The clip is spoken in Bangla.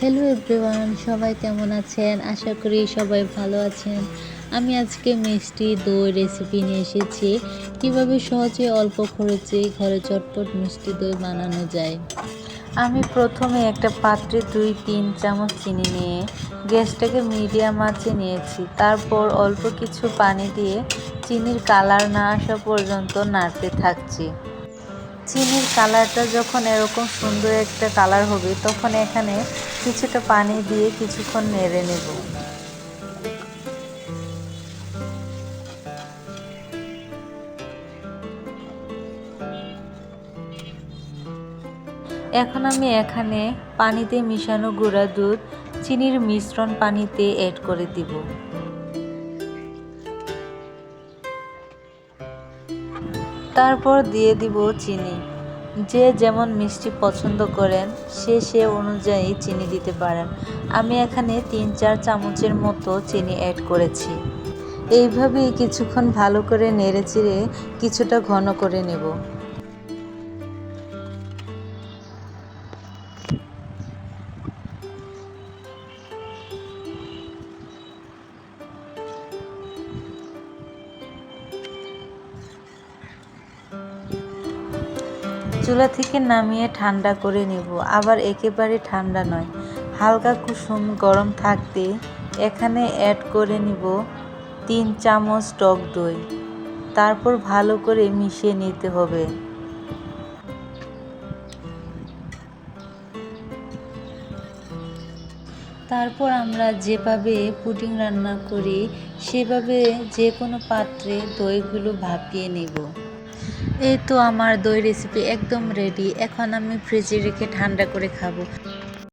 হ্যালো এভরিওয়ান সবাই কেমন আছেন? আশা করি সবাই ভালো আছেন। আমি আজকে মিষ্টি দই রেসিপি নিয়ে এসেছি। কীভাবে সহজে অল্প খরচে ঘরে চটপট মিষ্টি দই বানানো যায়? আমি প্রথমে একটা পাত্রে দুই, তিন চামচ চিনি নিয়ে গ্যাসটাকে মিডিয়াম আঁচে নিয়েছি। তারপর অল্প কিছু পানি দিয়ে চিনির কালার না আসা পর্যন্ত নাড়তে থাকছি। চিনির কালারটা যখন এরকম সুন্দর একটা কালার হবে, তখন এখানে কিছুটা পানি দিয়ে কিছুক্ষণ নেড়ে নেব। এখন আমি এখানে পানিতে মিশানো গুঁড়া দুধ, চিনির মিশ্রণ পানিতে অ্যাড করে দিব। তারপর দিয়ে দিব চিনি। যে যেমন মিষ্টি পছন্দ করেন, সে সে অনুযায়ী চিনি দিতে পারেন। আমি এখানে তিন চার চামচের মতো চিনি অ্যাড করেছি। এইভাবেই কিছুক্ষণ ভালো করে নেড়ে চিড়ে কিছুটা ঘন করে নেব। চুলা থেকে নামিয়ে ঠান্ডা করে নেব। আবার একেবারে ঠান্ডা নয়। হালকা কুসুম গরম থাকতে এখানে অ্যাড করে নিব তিন চামচ টক দই। তারপর ভালো করে মিশিয়ে নিতে হবে। তারপর আমরা যেভাবে পুডিং রান্না করি, সেভাবে যে কোনো পাত্রে দইগুলো ভাপিয়ে নেব। এই তো আমার দই রেসিপি একদম রেডি এখন আমি ফ্রিজে রেখে ঠান্ডা করে খাব।